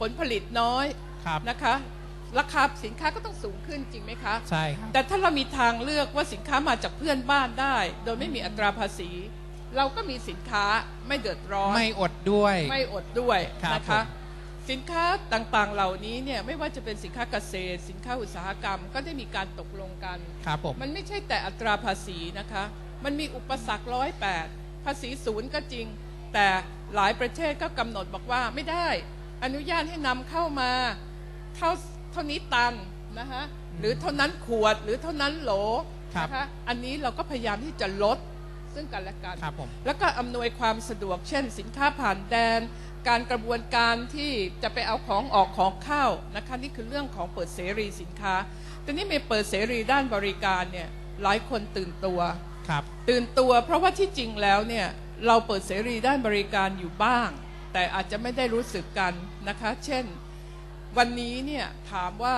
ผลผลิตน้อยครับนะคะ ราคาสินค้าก็ต้องสูงขึ้นจริงไหมคะ ใช่ครับแต่ถ้าเรามีทางเลือกว่าสินค้ามาจากเพื่อนบ้านได้ โดยไม่มีอัตราภาษี เราก็มีสินค้าไม่เดือดร้อน ไม่อดด้วย ไม่อดด้วยครับนะคะ ผม สินค้าต่างๆเหล่านี้เนี่ยไม่ว่าจะเป็นสินค้าเกษตร สินค้าอุตสาหกรรม ก็ได้มีการตกลงกัน ครับผม มันไม่ใช่แต่อัตราภาษีนะคะ มันมีอุปสรรคร้อยแปดภาษีศูนย์ก็จริง แต่หลายประเทศก็กำหนดบอกว่าไม่ได้ อนุญาตให้นำเข้ามาเท่าเท่านี้ตันนะคะหรือเท่านั้นขวดหรือเท่านั้นโหลครับนะคะอันนี้เราก็พยายามที่จะลดซึ่งกันและกัน ครับผม แล้วก็อำนวยความสะดวก เช่น สินค้าผ่านแดน การกระบวนการที่จะไปเอาของออกของเข้านะคะนี่คือเรื่องของเปิดเสรีสินค้า แต่นี่มีเปิดเสรีด้านบริการเนี่ยหลายคนตื่นตัว ครับ ตื่นตัวเพราะว่าที่จริงแล้วเนี่ยเราเปิดเสรีด้านบริการอยู่บ้าง แต่อาจจะไม่ได้รู้สึกกันนะคะ เช่น วันนี้เนี่ยถามว่า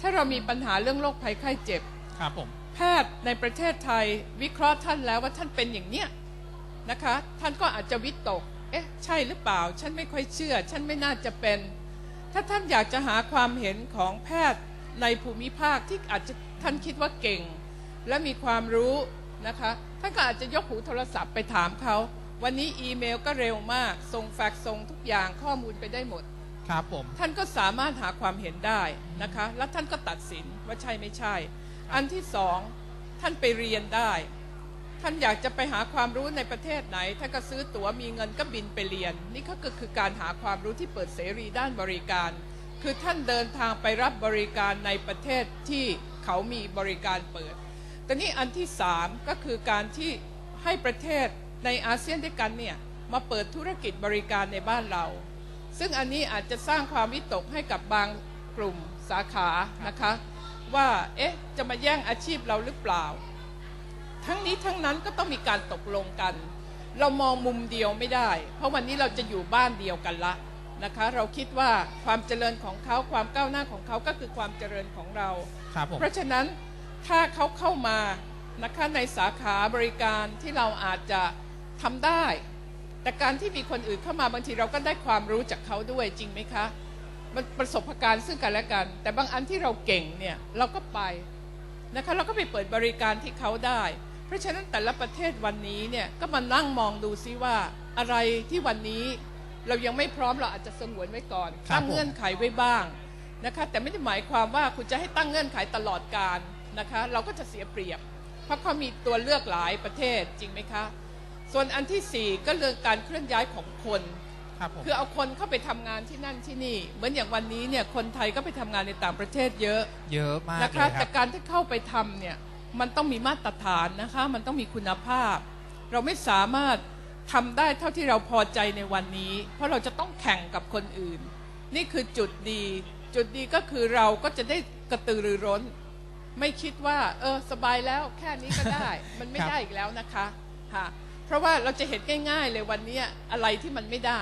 ถ้าเรามีปัญหาเรื่องโรคภัยไข้เจ็บ ครับผม แพทย์ในประเทศไทยวิเคราะห์ท่านแล้วว่าท่านเป็นอย่างเนี้ยนะคะ ท่านก็อาจจะวิตก เอ๊ะ ใช่หรือเปล่า ฉันไม่ค่อยเชื่อ ฉันไม่น่าจะเป็น ถ้าท่านอยากจะหาความเห็นของแพทย์ในภูมิภาคที่อาจจะท่านคิดว่าเก่ง และมีความรู้นะคะ ท่านก็อาจจะยกหูโทรศัพท์ไปถามเขา วันนี้อีเมลก็เร็วมาก ส่งแฟกซ์ส่งทุกอย่างข้อมูลไปได้หมด ครับผม ท่านก็สามารถหาความเห็นได้นะคะ แล้วท่านก็ตัดสินว่าใช่ไม่ใช่ อันที่สองท่านไปเรียนได้ ท่านอยากจะไปหาความรู้ในประเทศไหน ท่านก็ซื้อตั๋วมีเงินก็บินไปเรียน นี่ก็คือการหาความรู้ที่เปิดเสรีด้านบริการ คือท่านเดินทางไปรับบริการในประเทศที่เขามีบริการเปิดแต่นี่อันที่สามก็คือการที่ให้ประเทศ ในอาเซียนด้วยกันเนี่ยมาเปิดธุรกิจบริการในบ้านเรา ซึ่งอันนี้อาจจะสร้างความวิตกให้กับบางกลุ่มสาขานะคะ ว่าเอ๊ะจะมาแย่งอาชีพเราหรือเปล่า ทั้งนี้ทั้งนั้นก็ต้องมีการตกลงกัน เรามองมุมเดียวไม่ได้ เพราะวันนี้เราจะอยู่บ้านเดียวกันละนะคะเราคิดว่าความเจริญของเขาความก้าวหน้าของเขาก็คือความเจริญของเราครับผมเพราะฉะนั้นถ้าเขาเข้ามานะคะในสาขาบริการที่เราอาจจะ ทำได้ แต่การที่มีคนอื่นเข้ามาบางทีเราก็ได้ความรู้จากเขาด้วยจริงไหมคะ มันประสบการณ์ซึ่งกันและกัน แต่บางอันที่เราเก่งเนี่ยเราก็ไปนะคะเราก็ไปเปิดบริการที่เขาได้ เพราะฉะนั้นแต่ละประเทศวันนี้เนี่ยก็มานั่งมองดูซิว่าอะไรที่วันนี้เรายังไม่พร้อมเราอาจจะสงวนไว้ก่อนครับตั้งเงื่อนไขไว้บ้างนะคะแต่ไม่ได้หมายความว่าคุณจะให้ตั้งเงื่อนไขตลอดการนะคะ เราก็จะเสียเปรียบ เพราะเขามีตัวเลือกหลายประเทศจริงไหมคะ ส่วนอันที่สี่ก็เรื่องการเคลื่อนย้ายของคนครับผมคือเอาคนเข้าไปทำงานที่นั่นที่นี่ เหมือนอย่างวันนี้เนี่ยคนไทยก็ไปทำงานในต่างประเทศเยอะเยอะมากนะเลยคะคแต่รับการที่เข้าไปทำเนี่ยมันต้องมีมาตรฐานนะคะ มันต้องมีคุณภาพ เราไม่สามารถทำได้เท่าที่เราพอใจในวันนี้ เพราะเราจะต้องแข่งกับคนอื่น นี่คือจุดดี จุดดีก็คือเราก็จะได้กระตือรือร้น ไม่คิดว่า เออ สบายแล้วแค่นี้ก็ได้ มันไม่ครับได้อีกแล้วนะคะค่ะ เพราะว่าเราจะเห็นง่ายๆเลยวันนี้อะไรที่มันไม่ได้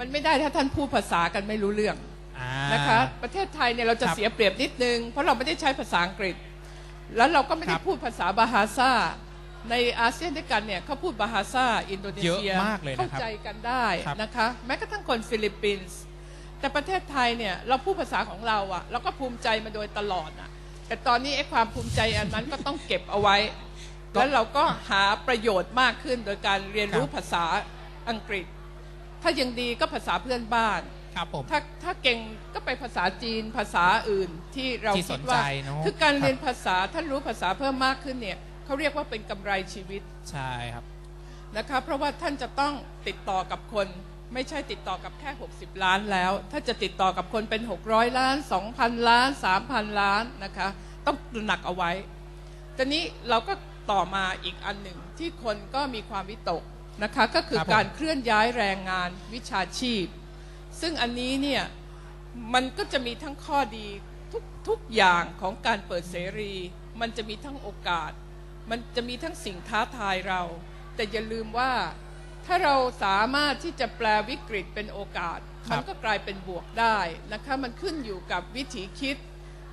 มันไม่ได้ถ้าท่านพูดภาษากันไม่รู้เรื่องอ่า นะคะ ประเทศไทยเนี่ยเราจะครับเสียเปรียบนิดนึง เพราะเราไม่ได้ใช้ภาษาอังกฤษ แล้วเราก็ไม่ได้ครับ พูดภาษาบาฮาซาในอาเซียนด้วยกันเนี่ยเขาพูดบาฮาซาอินโดนีเซียเยอะมากเลยนะครับเข้าใจกันได้ครับนะคะ แม้กระทั่งคนฟิลิปปินส์แต่ประเทศไทยเนี่ยเราพูดภาษาของเราอะเราก็ภูมิใจมาโดยตลอดอะแต่ตอนนี้ไอ้ความภูมิใจอันนั้นก็ต้องเก็บเอาไว้ แล้วเราก็หาประโยชน์มากขึ้นโดยการเรียนรู้ครับภาษาอังกฤษ ถ้ายังดีก็ภาษาเพื่อนบ้านครับผมถ้าถ้าเก่งก็ไปภาษาจีนภาษาอื่นที่เราที่คิสดนว่าใจเนอะคือการครับเรียนภาษาท่านรู้ภาษาเพิ่มมากขึ้นเนี่ยเขาเรียกว่าเป็นกำไรชีวิตใช่ครับนะคะเพราะว่าท่านจะต้องติดต่อกับคน ไม่ใช่ติดต่อกับแค่ 60 ล้านแล้ว ถ้าจะติดต่อกับคนเป็น 600 ล้าน 2,000 ล้าน 3,000 ล้านนะคะ ต้องตระหนักเอาไว้ตอนนี้เราก็ ต่อมาอีกอันหนึ่งที่คนก็มีความวิตกนะคะก็คือครับผมการเคลื่อนย้ายแรงงานวิชาชีพ ซึ่งอันนี้เนี่ยมันก็จะมีทั้งข้อดีทุกทุกอย่างของการเปิดเสรี มันจะมีทั้งโอกาส มันจะมีทั้งสิ่งท้าทายเรา แต่อย่าลืมว่าถ้าเราสามารถที่จะแปลวิกฤตเป็นโอกาสครับมันก็กลายเป็นบวกได้นะคะมันขึ้นอยู่กับวิถีคิด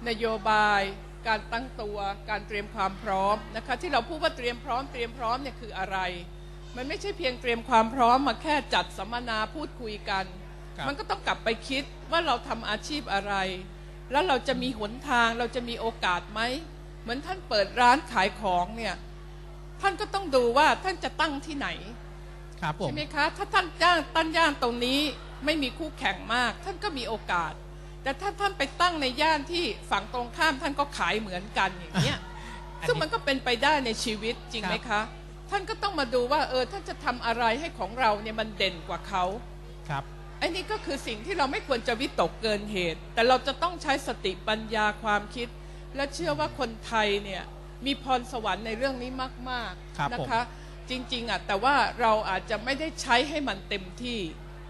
นโยบาย การตั้งตัวการเตรียมความพร้อมนะคะที่เราพูดว่าเตรียมพร้อมเตรียมพร้อมเนี่ยคืออะไร มันไม่ใช่เพียงเตรียมความพร้อมมาแค่จัดสัมมนาพูดคุยกันครับมันก็ต้องกลับไปคิดว่าเราทำอาชีพอะไร แล้วเราจะมีหนทางเราจะมีโอกาสไหมเหมือนท่านเปิดร้านขายของเนี่ยท่านก็ต้องดูว่าท่านจะตั้งที่ไหนครับผมใช่ไหมคะถ้าท่านจ้างตั้งย่านตรงนี้ไม่มีคู่แข่งมาก ท่านก็มีโอกาส แต่ถ้าท่านไปตั้งในย่านที่ฝั่งตรงข้ามท่านก็ขายเหมือนกันอย่างเงี้ยอันนี้ซึ่งมันก็เป็นไปได้ในชีวิตจริงไหมคะ ท่านก็ต้องมาดูว่าเออท่านจะทำอะไรให้ของเราเนี่ยมันเด่นกว่าเขาครับไอ้นี่ก็คือสิ่งที่เราไม่ควรจะวิตกเกินเหตุ แต่เราจะต้องใช้สติปัญญาความคิด และเชื่อว่าคนไทยเนี่ยมีพรสวรรค์ในเรื่องนี้มากครับๆนะผมคะ จริงๆอะแต่ว่าเราอาจจะไม่ได้ใช้ให้มันเต็มที่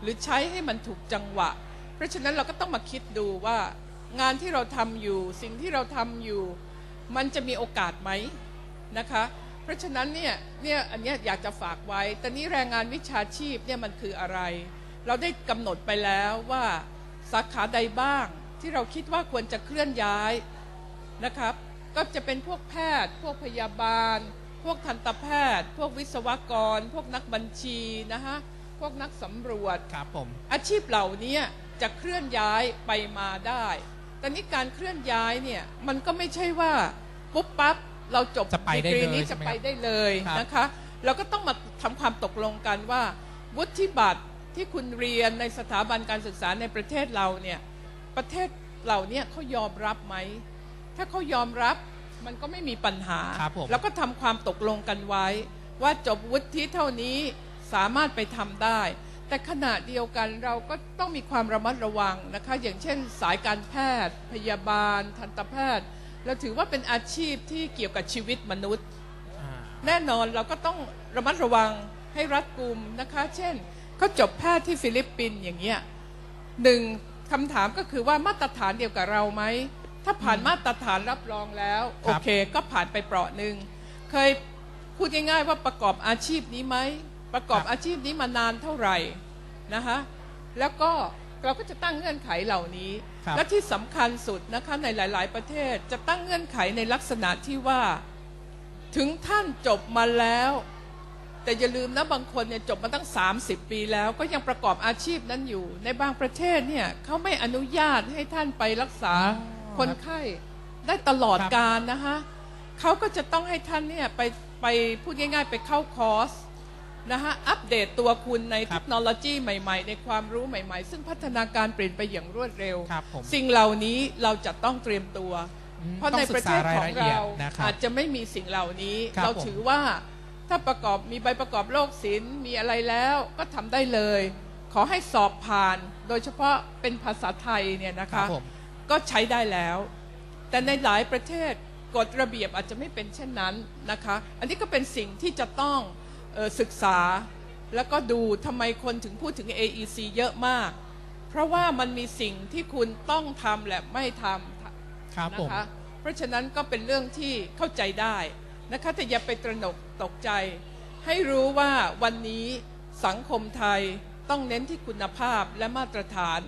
หรือใช้ให้มันถูกจังหวะเพ ราะฉะนั้นเราก็ต้องมาคิดดูว่างานที่เราทำอยู่ สิ่งที่เราทำอยู่ มันจะมีโอกาสไหมนะคะ เพราะฉะนั้นเนี่ยเนี่ยอันเนี้ยอยากจะฝากไว้ แต่นี้แรงงานวิชาชีพเนี่ยมันคืออะไร เราได้กำหนดไปแล้วว่าสาขาใดบ้างที่เราคิดว่าควรจะเคลื่อนย้ายนะครับ ก็จะเป็นพวกแพทย์ พวกพยาบาล พวกทันตแพทย์ พวกวิศวกร พวกนักบัญชีนะฮะพวกนักสำรวจครับผมอาชีพเหล่านี้ จะเคลื่อนย้ายไปมาได้ แต่นี่การเคลื่อนย้ายเนี่ยมันก็ไม่ใช่ว่าปุ๊บปั๊บเราจบจะไปได้ดีกรีเลยนี้ใช่จะไหมไปครับได้เลยครับนะคะ เราก็ต้องมาทำความตกลงกันว่าวุฒิบัตรที่คุณเรียนในสถาบันการศึกษาในประเทศเราเนี่ยประเทศเหล่านี้เขายอมรับไหม ถ้าเขายอมรับมันก็ไม่มีปัญหาครับผมแล้วก็ทำความตกลงกันไว้ ว่าจบวุฒิเท่านี้สามารถไปทำได้ แต่ขณะเดียวกันเราก็ต้องมีความระมัดระวังนะคะ อย่างเช่นสายการแพทย์ พยาบาล ทันตแพทย์ เราถือว่าเป็นอาชีพที่เกี่ยวกับชีวิตมนุษย์อ่าแน่นอนเราก็ต้องระมัดระวังให้รัดกุมนะคะ เช่นเขาจบแพทย์ที่ฟิลิปปินส์อย่างเงี้ยหนึ่งคำถามก็คือว่ามาตรฐานเดียวกับเราไหม ถ้าผ่านมาตรฐานรับรองแล้ว โอเค ก็ผ่านไปเปราะหนึ่งเคยพูดง่ายๆว่าประกอบอาชีพนี้ไหม ประกอบอาชีพนี้มานานเท่าไหร่นะคะแล้วก็เราก็จะตั้งเงื่อนไขเหล่านี้ครับและที่สำคัญสุดนะคะในหลาย ๆ ประเทศจะตั้งเงื่อนไขในลักษณะที่ว่า ถึงท่านจบมาแล้ว แต่อย่าลืมนะบางคนเนี่ยจบมาตั้ง 30 ปีแล้ว ก็ยังประกอบอาชีพนั้นอยู่ ในบางประเทศเนี่ยเขาไม่อนุญาตให้ท่านไปรักษาอ๋อคนไข้ได้ตลอดครับการนะคะเขาก็จะต้องให้ท่านเนี่ยไปไปพูดง่าย ๆ ไปเข้าคอร์ส นะคะอัปเดตตัวคุณในครัเทบคโนโลยีใหม่ ๆ ในความรู้ใหม่ ๆ ซึ่งพัฒนาการเปลี่ยนไปอย่างรวดเร็ว ครับผมสิ่งเหล่านี้เราจะต้องเตรียมตัว อืมเพราะต้ในองศึประกเทษาศรายของละเอียดเรานะครับอาจจะไม่มีสิ่งเหล่านี้ ครับเราผม ถือว่าถ้าประกอบมีใบประกอบโรคศิลป์มีอะไรแล้วก็ทำได้เลย ขอให้สอบผ่าน โดยเฉพาะเป็นภาษาไทยเนี่ยนะครัคะ บผม ก็ใช้ได้แล้ว แต่ในหลายประเทศกฎระเบียบอาจจะไม่เป็นเช่นนั้นนะคะ อันนี้ก็เป็นสิ่งที่จะต้องเออ ศึกษาแล้วก็ดูทำไมคนถึงพูดถึง AEC เยอะมาก เพราะว่ามันมีสิ่งที่คุณต้องทำและไม่ทำครับนะผมคะเพราะฉะนั้นก็เป็นเรื่องที่เข้าใจได้นะคะแต่อย่าไปตระหนกตกใจ ให้รู้ว่าวันนี้สังคมไทยต้องเน้นที่คุณภาพและมาตรฐาน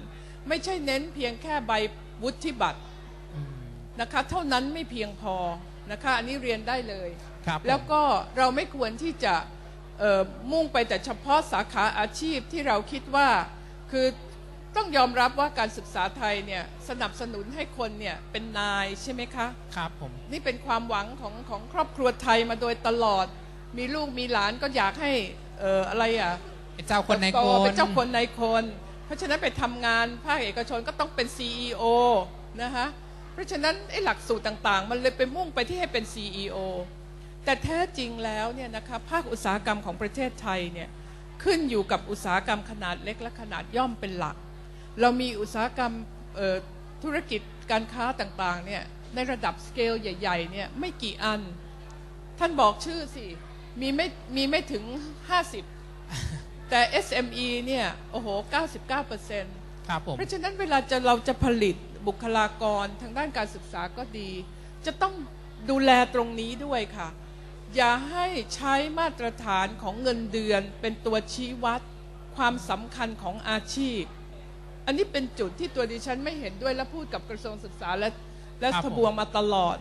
ไม่ใช่เน้นเพียงแค่ใบวุฒิบัตรอืมนะคะเท่านั้นไม่เพียงพอนะคะอันนี้เรียนได้เลยครับผมแล้วก็เราไม่ควรที่จะเอ่อ มุ่งไปแต่เฉพาะสาขาอาชีพที่เราคิดว่าคือต้องยอมรับว่าการศึกษาไทยเนี่ยสนับสนุนให้คนเนี่ยเป็นนายใช่ไหมคะครับผมนี่เป็นความหวังของของครอบครัวไทยมาโดยตลอด มีลูกมีหลานก็อยากให้เอ่ออะไรอะเป็นเจ้าคนในโตคนเป็นเจ้าคนในคน เพราะฉะนั้นไปทำงานภาคเอกชนก็ต้องเป็น CEO นะคะเพราะฉะนั้นไอ้หลักสูตรต่างๆ มันเลยไปมุ่งไปที่ให้เป็น CEO แต่แท้จริงแล้วเนี่ยนะคะภาคอุตสาหกรรมของประเทศไทยเนี่ยขึ้นอยู่กับอุตสาหกรรมขนาดเล็กและขนาดย่อมเป็นหลัก เรามีอุตสาหกรรมธุรกิจการค้าต่างๆเนี่ยในระดับสเกลใหญ่ๆเนี่ยไม่กี่อัน ท่านบอกชื่อสิมีไม่มีไม่ถึง 50 แต่ SME เนี่ยโอ้โห 99%เครับผมเพราะฉะนั้นเวลาจะเราจะผลิตบุคลากรทางด้านการศึกษาก็ดี จะต้องดูแลตรงนี้ด้วยค่ะ อย่าให้ใช้มาตรฐานของเงินเดือนเป็นตัวชี้วัดความสำคัญของอาชีพ อันนี้เป็นจุดที่ตัวดิฉันไม่เห็นด้วยและพูดกับกระทรวงศึกษาและและครับทบวงมาตลอด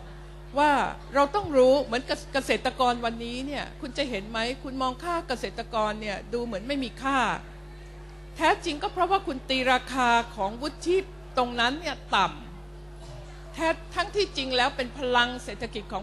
ว่าเราต้องรู้เหมือนเกษตรกรวันนี้เนี่ยคุณจะเห็นไหมคุณมองค่าเกษตรกรเนี่ยดูเหมือนไม่มีค่า แท้จริงก็เพราะว่าคุณตีราคาของวุฒิตรงนั้นเนี่ยต่ำแท้ทั้งที่จริงแล้วเป็นพลังเศรษฐกิจของ